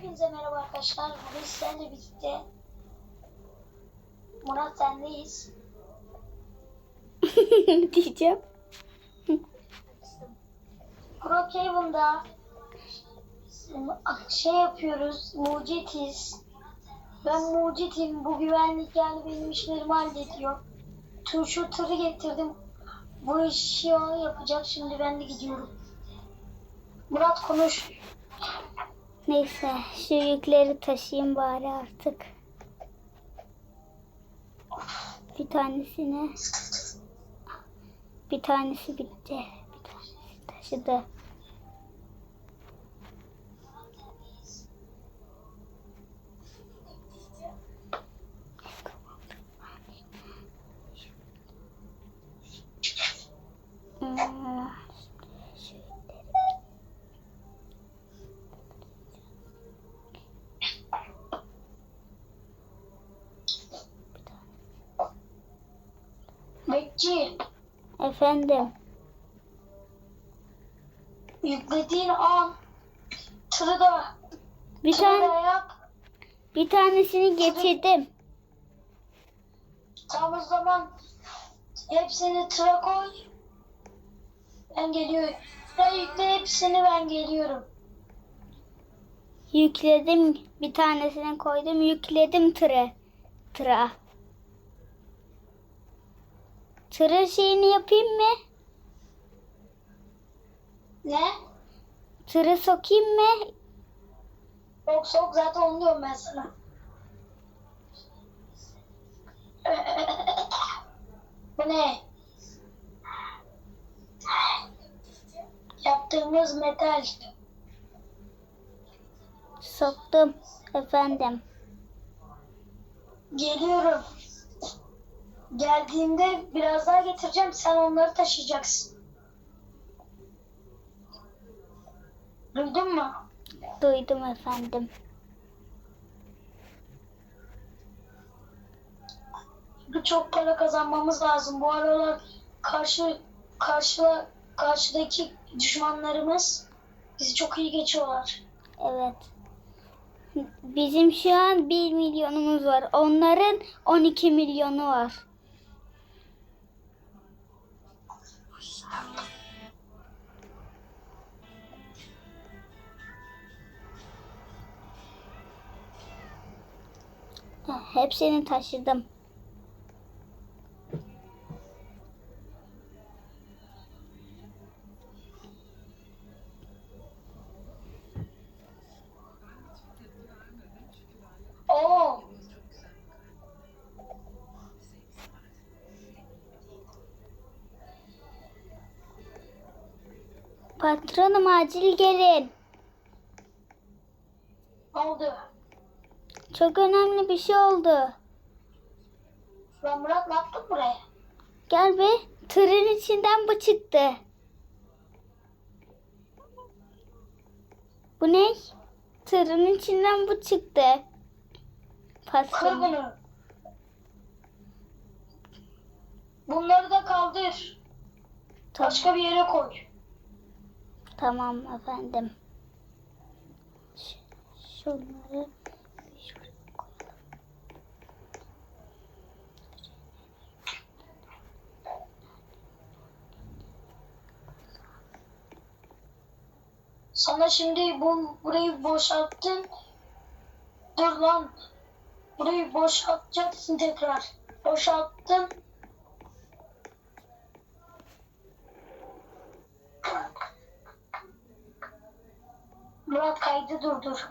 Hepinize merhaba arkadaşlar. Bugün sizlerle birlikte Murat sendeyiz. diyeceğim. Brookhaven'da şey yapıyoruz. Mucitiz. Ben mucitim. Bu güvenlik yani benim işlerimi hallediyor. Turşu tırı getirdim. Bu işi o yapacak. Şimdi ben de gidiyorum. Murat konuş. Neyse şu yükleri taşıyayım bari artık. Bir tanesini bir tanesi bitti. Bir tanesi taşıdı. Bekçi. Efendim. Yüklediğin an tırı da Bir tane yap. bir tanesini getirdim. Tam o zaman hepsini tıra koy. Ben geliyorum. Tıra yükle hepsini ben geliyorum. Yükledim. Bir tanesini koydum. Yükledim tıra. Tıra. Tırın şeyini yapayım mı? Ne? Tırı sokayım mı? Sok sok zaten onu diyorum ben sana. Bu ne? Yaptığımız metal. Soktum. Efendim. Geliyorum. Geldiğimde biraz daha getireceğim. Sen onları taşıyacaksın. Duydun mu? Duydum efendim. Çünkü çok para kazanmamız lazım. Bu aralar karşı karşı karşıdaki düşmanlarımız bizi çok iyi geçiyorlar. Evet. Bizim şu an 1 milyonumuz var. Onların 12 milyonu var. Hepsini taşıdım. Oo, Patronum acil gelin. oldu? Çok önemli bir şey oldu. Lan Murat ne yaptın buraya? Gel be. Tırın içinden bu çıktı. Bu ne? Tırın içinden bu çıktı. Kır Patron. bunu. Bunları da kaldır. Tamam, Başka bir yere koy. tamam efendim. Ş- Şunları Sana şimdi bu burayı boşalttın. Dur lan. Burayı boşaltacaksın tekrar. Boşalttın. Murat kaydı durdur.